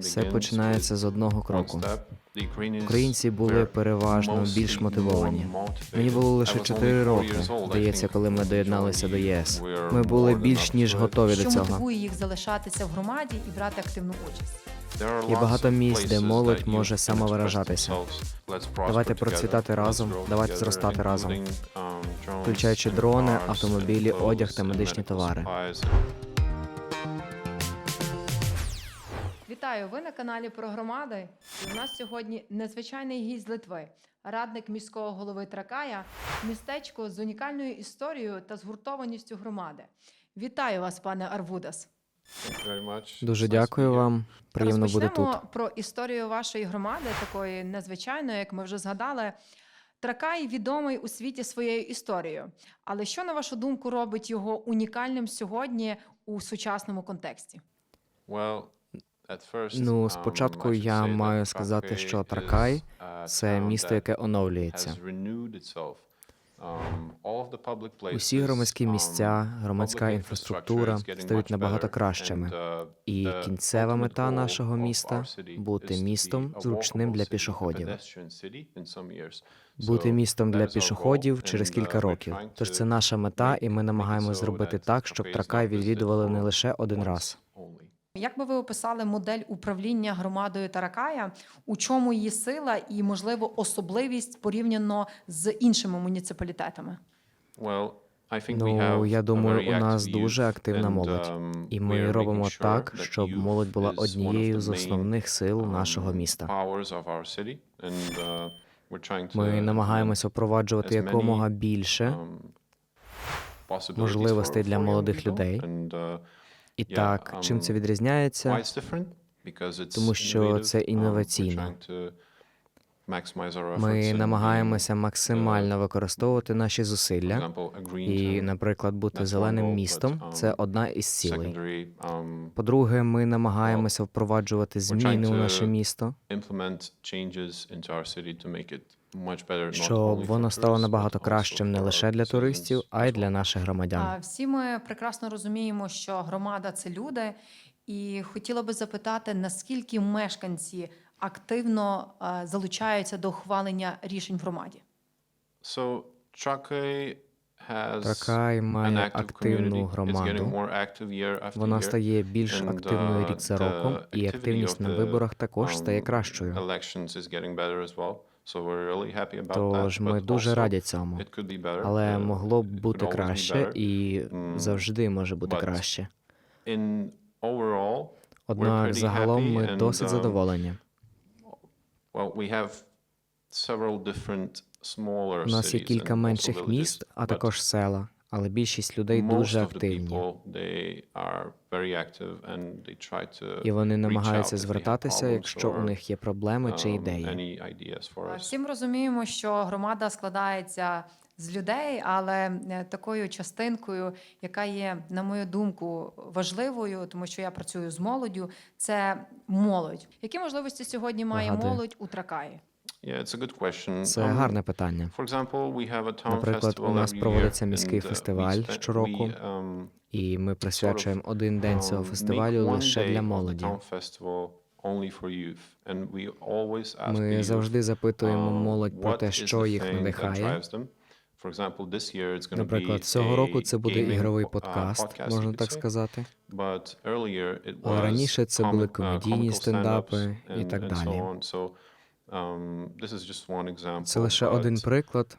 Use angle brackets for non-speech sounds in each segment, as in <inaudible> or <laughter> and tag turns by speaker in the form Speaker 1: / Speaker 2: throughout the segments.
Speaker 1: Все починається з одного кроку. Українці були переважно більш мотивовані. Мені було лише 4 роки, здається, коли ми доєдналися до ЄС. Ми були більш ніж готові до
Speaker 2: Що
Speaker 1: цього.
Speaker 2: мотивує їх залишатися в громаді і брати активну участь?
Speaker 1: Є багато місць, де молодь може самовиражатися. Давайте процвітати разом, давайте зростати разом. Включаючи дрони, автомобілі, одяг та медичні товари.
Speaker 2: Вітаю! Ви на каналі про громади. І у нас сьогодні незвичайний гість з Литви, радник міського голови Тракая, містечко з унікальною історією та згуртованістю громади. Вітаю вас, пане Арвудас.
Speaker 1: Дуже дякую вам. Приємно бути
Speaker 2: Розпочнемо
Speaker 1: тут.
Speaker 2: про історію вашої громади, такої незвичайної, як ми вже згадали. Тракай відомий у світі своєю історією. Але що, на вашу думку, робить його унікальним сьогодні у сучасному контексті?
Speaker 1: Ну, спочатку я маю сказати, що Тракай це місто, яке оновлюється. Усі громадські місця, громадська інфраструктура стають набагато кращими. І кінцева мета нашого міста бути містом зручним для пішоходів. Бути містом для пішоходів через кілька років. Тож це наша мета, і ми намагаємося зробити так, щоб Тракай відвідували не лише один раз.
Speaker 2: Як би ви описали модель управління громадою Таракая? У чому її сила і, можливо, особливість порівняно з іншими муніципалітетами?
Speaker 1: Ну, я думаю, у нас дуже активна молодь, і ми робимо так, щоб молодь була однією з основних сил нашого міста. Ми намагаємося впроваджувати якомога більше
Speaker 3: можливостей для молодих людей.
Speaker 1: І так, чим це відрізняється?
Speaker 3: Тому що це інноваційно.
Speaker 1: Ми намагаємося максимально використовувати наші зусилля. І, наприклад, бути зеленим містом це одна із цілей. По-друге, ми намагаємося впроваджувати зміни у наше місто, щоб воно стало набагато кращим не лише для туристів, а й для наших громадян.
Speaker 2: Всі ми прекрасно розуміємо, що громада це люди, і хотіла би запитати, наскільки мешканці активно е, залучаються до ухвалення рішень в громаді?
Speaker 1: Тракай має активну громаду. Вона стає більш активною рік за роком, і активність на виборах також стає кращою. Тож ми дуже раді цьому. Але могло б бути краще, і завжди може бути краще. Однак загалом ми досить задоволені. У нас є кілька менших міст, а також села, але більшість людей дуже активні. І вони намагаються звертатися, якщо у них є проблеми чи ідеї.
Speaker 2: А Всі ми розуміємо, що громада складається з людей, але е, такою частинкою, яка є, на мою думку, важливою, тому що я працюю з молоддю, це молодь. Які можливості сьогодні має
Speaker 1: Нагадую.
Speaker 2: молодь у Тракаї?
Speaker 1: Це гарне питання.
Speaker 3: Наприклад, у нас проводиться міський фестиваль щороку,
Speaker 1: І ми присвячуємо один день цього фестивалю лише для молоді. Ми завжди запитуємо молодь про те, що їх надихає. Наприклад, цього року це буде ігровий подкаст, можна так сказати.
Speaker 3: Але раніше це були комедійні стендапи і так далі.
Speaker 1: Це лише один приклад,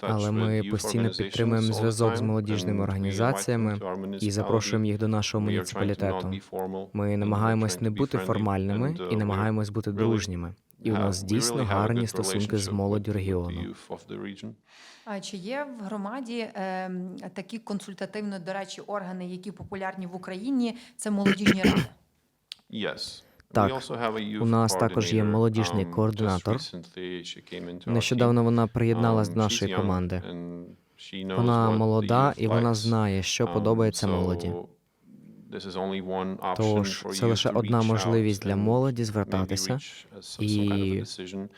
Speaker 3: але ми постійно підтримуємо зв'язок з молодіжними організаціями і запрошуємо їх
Speaker 1: до нашого муніципалітету. Ми намагаємось не бути формальними і намагаємось бути дружніми. І у нас дійсно гарні стосунки з молоддю регіону.
Speaker 2: А чи є в громаді е, такі консультативно, до речі, органи, які популярні в Україні? Це молодіжні ради.
Speaker 1: Так, у нас також є молодіжний координатор. Нещодавно вона приєдналась до нашої команди. Вона молода і вона знає, що подобається молоді.
Speaker 3: Тож це лише одна можливість для молоді звертатися і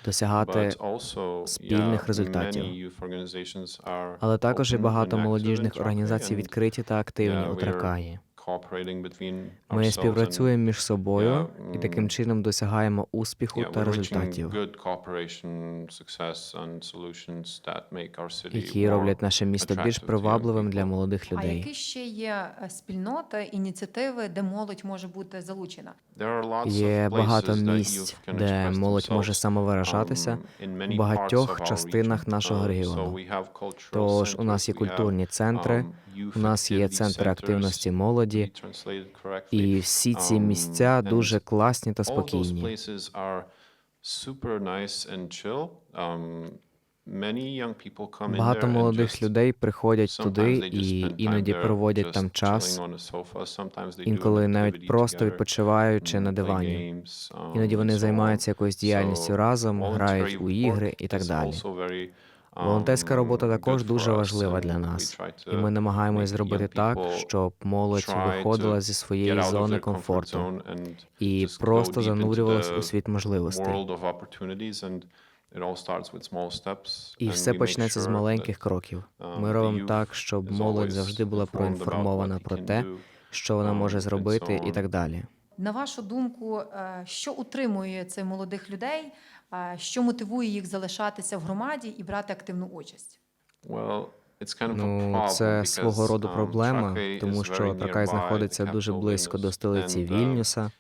Speaker 1: досягати спільних результатів. Але також і багато молодіжних організацій відкриті та активні у Тракаї.
Speaker 3: Ми співпрацюємо між собою і таким чином досягаємо успіху та результатів, які роблять наше місто більш привабливим для молодих
Speaker 2: А
Speaker 3: людей.
Speaker 2: які ще є е, спільноти, ініціативи, де молодь може бути залучена?
Speaker 3: Є багато місць, де молодь може самовиражатися
Speaker 1: um,
Speaker 3: в багатьох частинах нашого регіону. Тож у нас є культурні центри, у нас є центри активності молоді, і всі ці місця дуже класні та спокійні. Багато молодих людей приходять туди і іноді проводять там час, інколи навіть просто відпочиваючи на дивані. Іноді вони займаються якоюсь діяльністю разом, грають у ігри і так далі. Волонтерська робота також дуже важлива для нас, і ми намагаємось зробити так, щоб молодь виходила зі своєї зони комфорту і просто занурювалась у світ можливостей. І все почнеться з маленьких кроків. Ми робимо так, щоб молодь завжди була проінформована про те, що вона може зробити, і так далі.
Speaker 2: На вашу думку, е, що утримує цих молодих людей, що мотивує їх залишатися в громаді і брати активну участь?
Speaker 3: Ну, це свого роду проблема, тому що Тракай знаходиться дуже близько до столиці Вільнюса.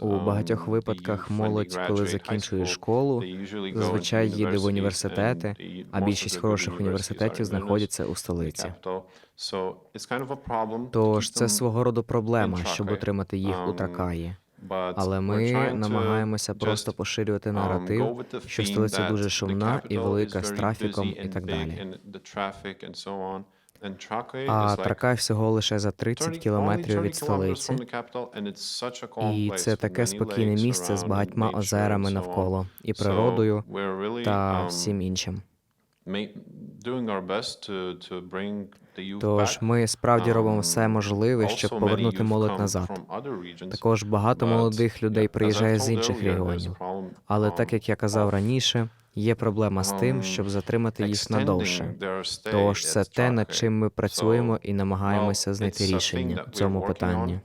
Speaker 3: У багатьох випадках молодь, коли закінчує школу, зазвичай їде в університети, а більшість хороших університетів знаходяться у столиці. Тож це свого роду проблема, щоб отримати їх у Тракаї. Але ми намагаємося просто поширювати наратив, що столиця дуже шумна і велика з трафіком і так далі. А Тракай всього лише за 30 кілометрів від столиці. І це таке спокійне місце з багатьма озерами навколо і природою та всім іншим. Тож ми справді робимо все можливе, щоб повернути молодь назад. Також багато молодих людей приїжджає з інших регіонів. Але так як я казав раніше, є проблема з тим, щоб затримати їх надовше. Тож це те, над чим ми працюємо і намагаємося знайти рішення в цьому питанні.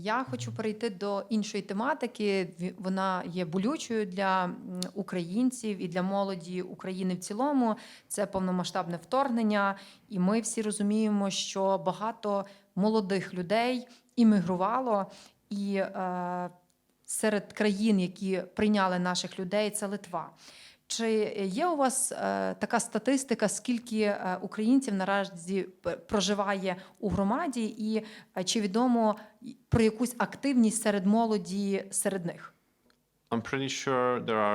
Speaker 2: Я хочу перейти до іншої тематики. Вона є болючою для українців і для молоді України в цілому. Це повномасштабне вторгнення, і ми всі розуміємо, що багато молодих людей іммігрувало, і е, серед країн, які прийняли наших людей, це Литва. Чи є у вас е, така статистика, скільки е, українців наразі проживає у громаді, і е, чи відомо про якусь активність серед молоді серед них?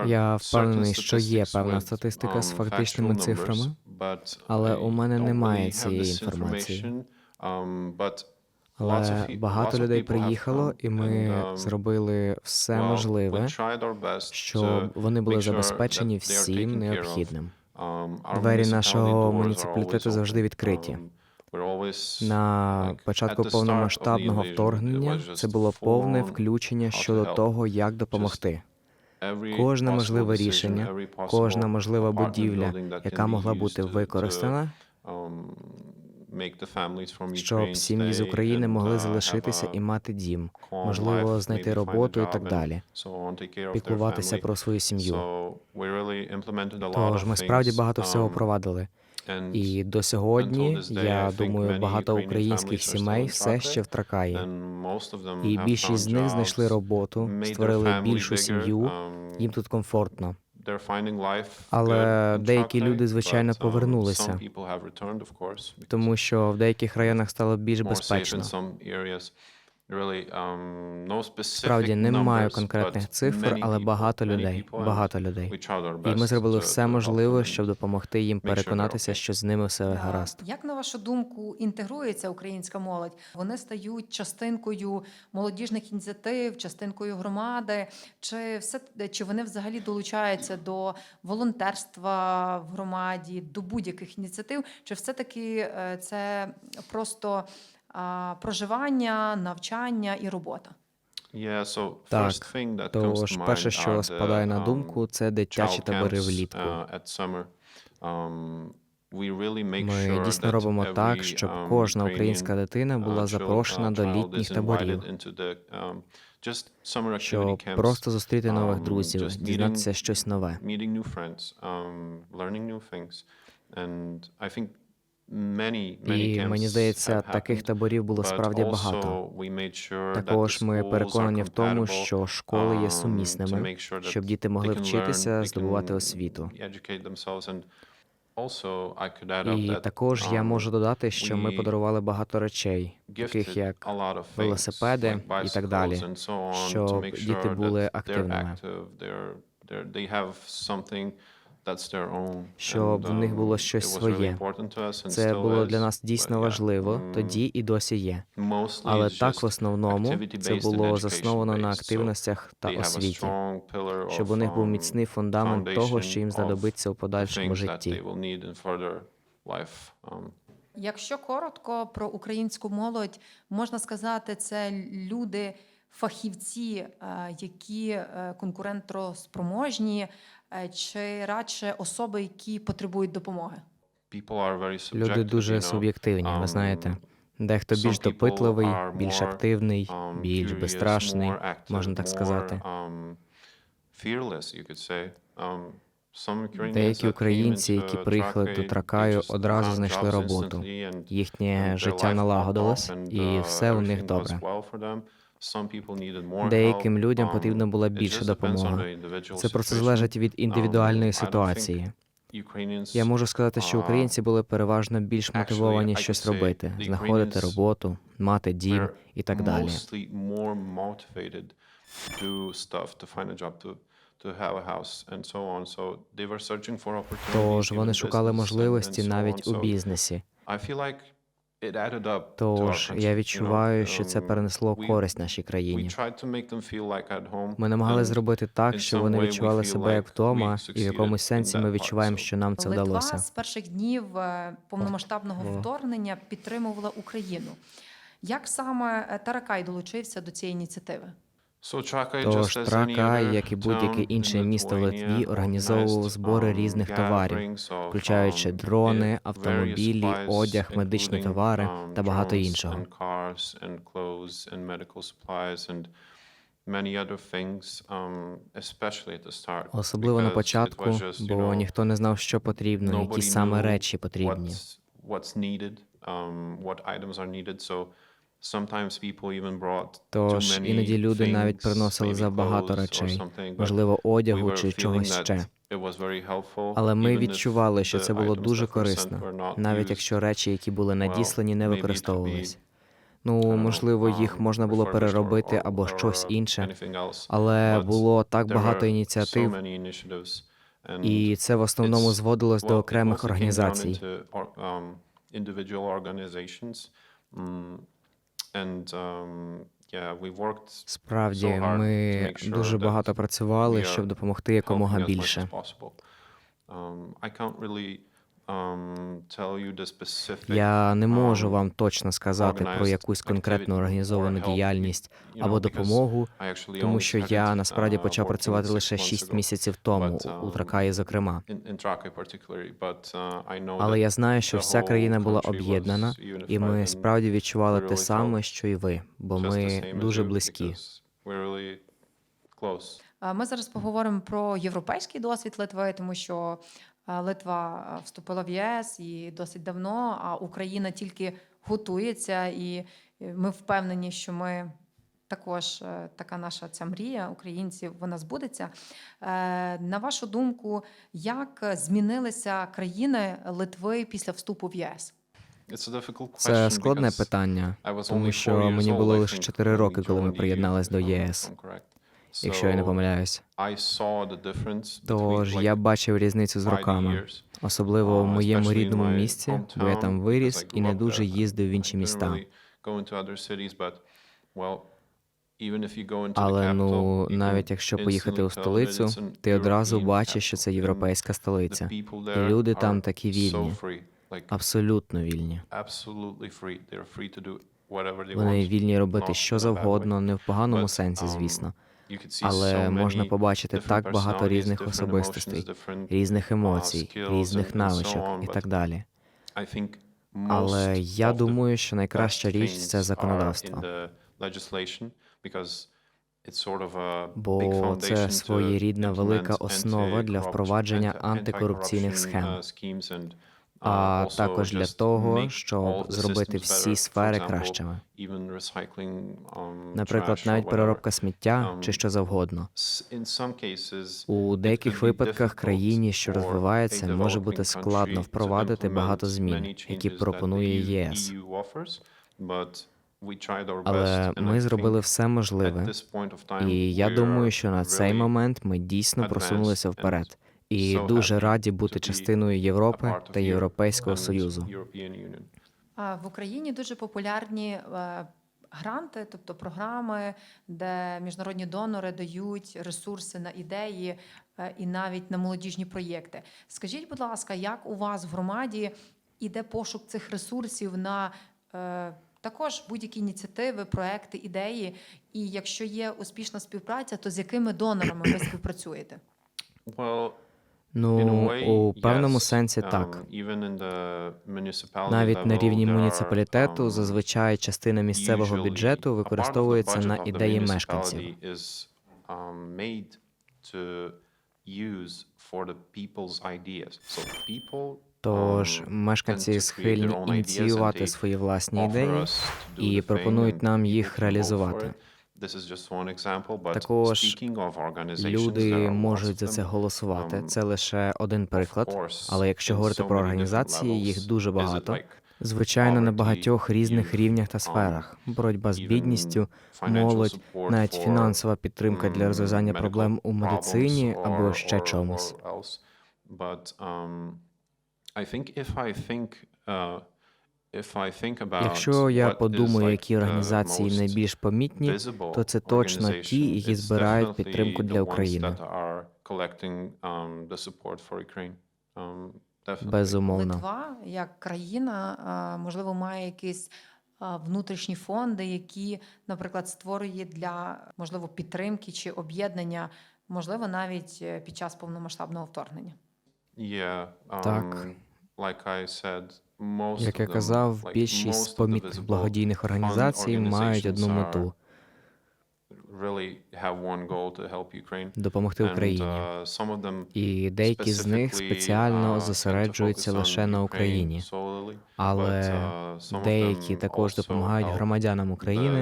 Speaker 3: Я впевнений, що є певна статистика з фактичними цифрами, але у мене немає цієї інформації. Але багато людей приїхало, і ми зробили все можливе, щоб вони були забезпечені всім необхідним. Двері нашого муніципалітету завжди відкриті. На початку повномасштабного вторгнення це було повне включення щодо того, як допомогти. Кожне можливе рішення, кожна можлива будівля, яка могла бути використана, щоб сім'ї з України могли залишитися і мати дім, можливо, знайти роботу і так далі, піклуватися про свою сім'ю. Тож ми справді багато всього провадили. І до сьогодні, я думаю, багато українських сімей все ще в Тракаї. І більшість з них знайшли роботу, створили більшу сім'ю, їм тут комфортно.
Speaker 1: Але деякі люди, звичайно,
Speaker 3: повернулися. Тому що в деяких районах стало більш безпечно.
Speaker 1: Справді не маю конкретних цифр, але багато людей, багато людей. І ми зробили все можливе, щоб
Speaker 3: допомогти їм переконатися, що з ними все
Speaker 2: Е,
Speaker 3: гаразд.
Speaker 2: Як на вашу думку інтегрується українська молодь? Вони стають частинкою молодіжних ініціатив, частинкою громади, чи все чи вони взагалі долучаються до волонтерства в громаді, до будь-яких ініціатив? Чи все таки це просто проживання, навчання і робота?
Speaker 3: Так, Тож, перше, що спадає на думку, це дитячі табори влітку.
Speaker 1: Ми дійсно робимо так, щоб кожна українська дитина була запрошена до літніх таборів,
Speaker 3: щоб просто зустріти нових друзів, дізнатися щось нове.
Speaker 1: І мені здається, таких таборів було справді багато.
Speaker 3: Також ми переконані в тому, що школи є сумісними, щоб діти могли вчитися, здобувати освіту. І також я можу додати, що ми подарували багато речей, таких як велосипеди і так далі, щоб діти були активними.
Speaker 1: Щоб в них було щось своє.
Speaker 3: Це було для нас дійсно важливо тоді і досі є. Але так в основному це було засновано на активностях та освіті, щоб у них був міцний фундамент того, що їм знадобиться у подальшому житті.
Speaker 2: Якщо коротко про українську молодь, можна сказати, це люди, фахівці, е, які е, конкурентроспроможні, е, чи радше особи, які потребують допомоги?
Speaker 3: Люди дуже суб'єктивні, ви знаєте. Дехто більш допитливий, більш активний, більш безстрашний, можна так сказати. Деякі українці, які приїхали до Тракаю, одразу знайшли роботу. Їхнє життя налагодилось, і все у них добре. Деяким людям потрібна була більша допомога. Це просто залежить від індивідуальної ситуації. Я можу сказати, що українці були переважно більш мотивовані щось робити, знаходити роботу, мати дім і так далі. Тож вони шукали можливості навіть у бізнесі. Тож я відчуваю, що це перенесло користь нашій країні. Ми намагалися зробити так, щоб вони відчували себе як вдома, і в якомусь сенсі ми відчуваємо, що нам це
Speaker 2: Литва
Speaker 3: вдалося.
Speaker 2: з перших днів е, повномасштабного вторгнення підтримувала Україну. Як саме е, Таракай долучився до цієї ініціативи?
Speaker 3: Тож Тракай, як і будь-яке інше місто Литві, організовував збори різних товарів, включаючи дрони, автомобілі, одяг, медичні товари та багато іншого. Особливо на початку, бо ніхто не знав, що потрібно, які саме речі потрібні. Тож іноді люди навіть приносили забагато речей, можливо, одягу чи чогось ще. Але ми відчували, що це було дуже корисно, навіть якщо речі, які були надіслані, не використовувались. Ну, можливо, їх можна було переробити або щось інше, але було так багато ініціатив, і це в основному зводилось до окремих організацій. Справді, ми дуже багато працювали, щоб допомогти якомога більше. Я не можу вам точно сказати про якусь конкретну організовану діяльність або допомогу, тому що я насправді почав працювати лише 6 місяців тому у Тракаї, зокрема. Але я знаю, що вся країна була об'єднана, і ми справді відчували те саме, що і ви, бо ми дуже близькі.
Speaker 2: Ми зараз поговоримо про європейський досвід Литви, тому що Литва е, вступила в єС і досить давно, а Україна тільки готується, і е, ми впевнені, що ми також е, така наша ця мрія українців, вона збудеться. Е, На вашу думку, як змінилися країни Литви після вступу в ЄС?
Speaker 3: Це складне питання, тому що мені було лише 4 роки, коли ми приєднались до ЄС, якщо я не помиляюсь. Тож я бачив різницю з роками, особливо в моєму рідному місці, бо я там виріс і не дуже їздив в інші міста. Але ну навіть якщо поїхати у столицю, ти одразу бачиш, що це європейська столиця, і люди там такі вільні, абсолютно вільні. Вони вільні робити що завгодно, не в поганому сенсі, звісно. Але можна побачити так багато різних особистостей, різних емоцій, різних навичок і так далі. Але я думаю, що найкраща річ це законодавство. Бо це своєрідна велика основа для впровадження антикорупційних схем, а також для того, щоб зробити всі сфери кращими. Наприклад, навіть переробка сміття чи що завгодно. У деяких випадках країні, що розвивається, може бути складно впровадити багато змін, які пропонує ЄС. Але ми зробили все можливе, і я думаю, що на цей момент ми дійсно просунулися вперед. І дуже раді бути частиною Європи та Європейського союзу.
Speaker 2: В Україні дуже популярні е, гранти, тобто програми, де міжнародні донори дають ресурси на ідеї е, і навіть на молодіжні проєкти. Скажіть, будь ласка, як у вас в громаді іде пошук цих ресурсів на е, також будь-які ініціативи, проекти, ідеї? І якщо є успішна співпраця, то з якими донорами ви <coughs> співпрацюєте?
Speaker 3: Ну, у певному сенсі так. Навіть на рівні муніципалітету зазвичай частина місцевого бюджету використовується на ідеї мешканців. Тож мешканці схильні ініціювати свої власні ідеї і пропонують нам їх реалізувати. Також люди можуть за це голосувати. Це лише один приклад. Але якщо говорити про організації, їх дуже багато. Звичайно, на багатьох різних рівнях та сферах: боротьба з бідністю, молодь, навіть фінансова підтримка для розв'язання проблем у медицині або ще чомусь. Якщо я подумаю, які організації найбільш помітні, то це точно ті, які збирають підтримку для України. Безумовно.
Speaker 2: Литва як країна, можливо, має якісь внутрішні фонди, які, наприклад, створює для можливо підтримки чи об'єднання, можливо, навіть е, під час повномасштабного вторгнення.
Speaker 3: Так. Як я казав, більшість з помітних благодійних організацій мають одну мету допомогти Україні. І деякі з них спеціально зосереджуються лише на Україні, але деякі також допомагають громадянам України,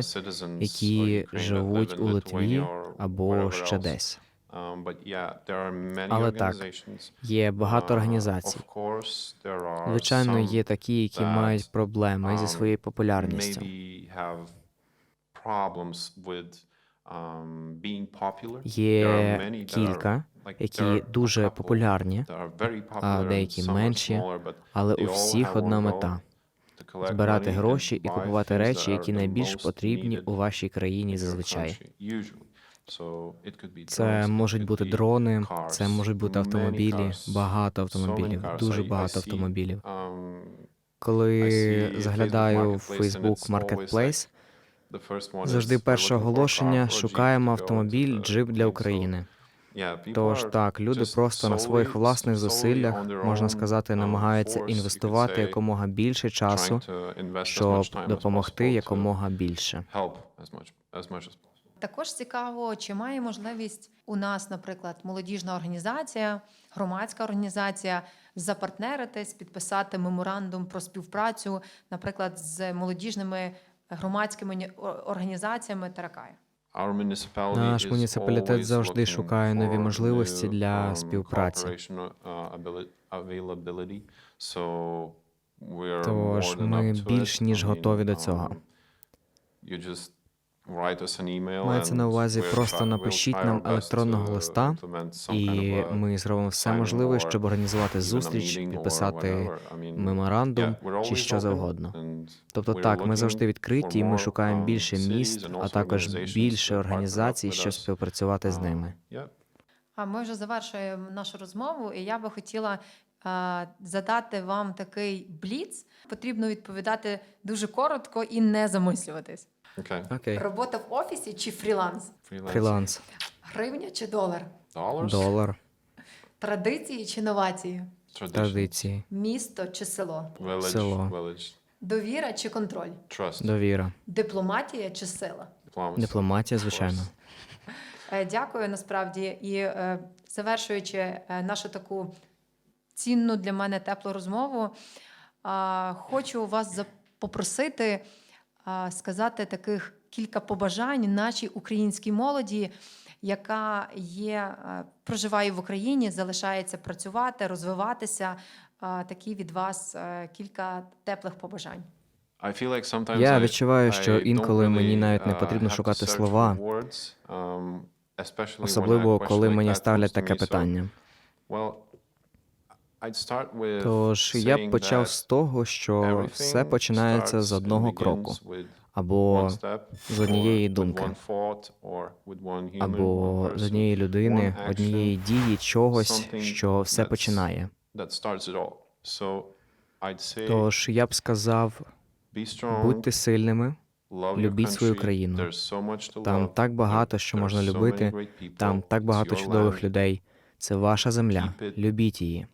Speaker 3: які живуть у Литві або ще десь. Але так, є багато організацій. Звичайно, є такі, які мають проблеми зі своєю популярністю. Є кілька, які дуже популярні, а деякі менші, але у всіх одна мета збирати гроші і купувати речі, які найбільш потрібні у вашій країні зазвичай. Це можуть бути дрони, це можуть бути автомобілі, багато автомобілів, дуже багато автомобілів. Коли заглядаю в Facebook Marketplace, завжди перше оголошення шукаємо автомобіль джип для України. Тож так, люди просто на своїх власних зусиллях, можна сказати, намагаються інвестувати якомога більше часу, щоб допомогти якомога більше.
Speaker 2: Також цікаво, чи має можливість у нас, наприклад, молодіжна організація, громадська організація запартнеритись, підписати меморандум про співпрацю, наприклад, з молодіжними громадськими організаціями Таракая.
Speaker 3: Наш муніципалітет завжди шукає нові можливості для співпраці. Тож ми більш ніж готові до цього. Мається на увазі, просто напишіть нам електронного листа, і ми зробимо все можливе, щоб організувати зустріч, підписати меморандум чи що завгодно. Тобто, так, ми завжди відкриті, і ми шукаємо більше міст, а також більше організацій, щоб співпрацювати з ними.
Speaker 2: А ми вже завершуємо нашу розмову, і я би хотіла задати вам такий бліц, потрібно відповідати дуже коротко і не замислюватись.
Speaker 4: Okay.
Speaker 3: Окей.
Speaker 2: Робота в офісі чи фріланс?
Speaker 3: Фріланс,
Speaker 2: Гривня чи долар?
Speaker 4: Dollars.
Speaker 3: долар,
Speaker 2: Традиції чи новації?
Speaker 4: Tradition.
Speaker 3: традиції,
Speaker 2: Місто чи село?
Speaker 4: Village.
Speaker 3: Село.
Speaker 4: Village.
Speaker 2: Довіра чи контроль?
Speaker 4: Trust.
Speaker 3: довіра,
Speaker 2: Дипломатія чи сила?
Speaker 4: Diplomacy.
Speaker 3: дипломатія, звичайно.
Speaker 2: Е, Дякую насправді. І е, завершуючи е, нашу таку цінну для мене теплу розмову, хочу вас за- попросити сказати таких кілька побажань нашій українській молоді, яка є, проживає в Україні, залишається працювати, розвиватися. Такі від вас е, кілька теплих побажань.
Speaker 3: Я відчуваю, що інколи мені навіть не
Speaker 4: uh,
Speaker 3: потрібно шукати слова,
Speaker 4: um,
Speaker 3: особливо коли мені ставлять таке питання. Тож я б почав з того, що все починається з одного кроку, або з однієї думки. або з однієї людини, однієї дії, чогось, що все починає. Тож я б сказав, будьте сильними, любіть свою країну. Там так багато, що можна любити, там так багато чудових людей. Це ваша земля. Любіть її.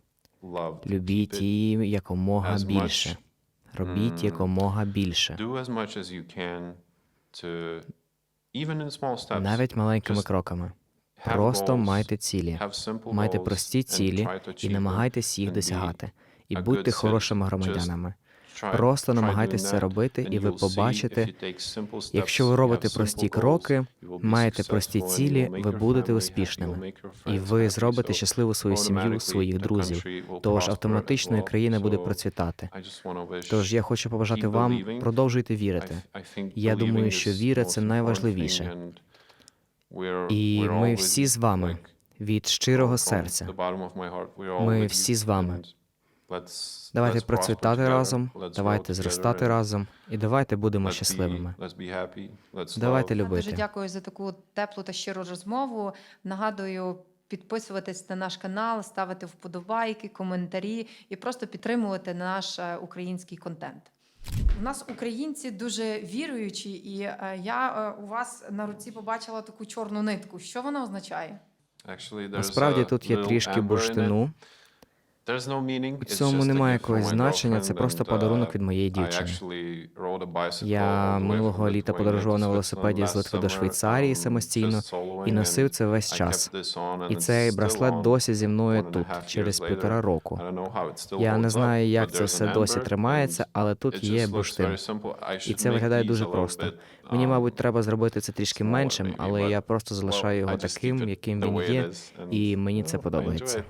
Speaker 3: Любіть її якомога більше. Робіть
Speaker 4: mm,
Speaker 3: якомога більше. Навіть маленькими кроками. Просто майте цілі. Майте прості цілі і намагайтесь їх досягати. І будьте хорошими громадянами. Просто
Speaker 4: doing
Speaker 3: це робити, і ви побачите, Якщо ви робите прості кроки, маєте прості цілі, ви будете успішними. І ви зробите щасливу свою сім'ю, своїх друзів. Тож автоматично країна буде процвітати. Тож я хочу побажати вам, продовжуйте вірити. Я думаю, що віра це найважливіше. І ми всі з вами від щирого серця. Ми всі з вами. Давайте процвітати разом, давайте зростати разом, і давайте будемо щасливими. Давайте.
Speaker 2: Я Дуже дякую за таку теплу та щиру розмову. Нагадую. Підписуватись на наш канал, ставити вподобайки, коментарі і просто підтримувати наш е, український контент. У нас українці дуже віруючі, і е, я е, у вас на руці побачила таку чорну нитку. Що вона означає?
Speaker 3: Насправді тут є трішки бурштину. У цьому немає якогось значення, це просто подарунок
Speaker 4: uh,
Speaker 3: від моєї дівчини. Я минулого літа подорожував на велосипеді з Литви до Швейцарії
Speaker 4: um,
Speaker 3: самостійно і носив це весь час. І цей браслет досі зі мною тут, через півтора року. Я не знаю, як це все досі тримається, але тут є бурштин. І це виглядає дуже просто. Мені,
Speaker 4: um,
Speaker 3: мабуть, треба зробити це трішки меншим, але я просто залишаю його таким, яким він є, і мені це подобається.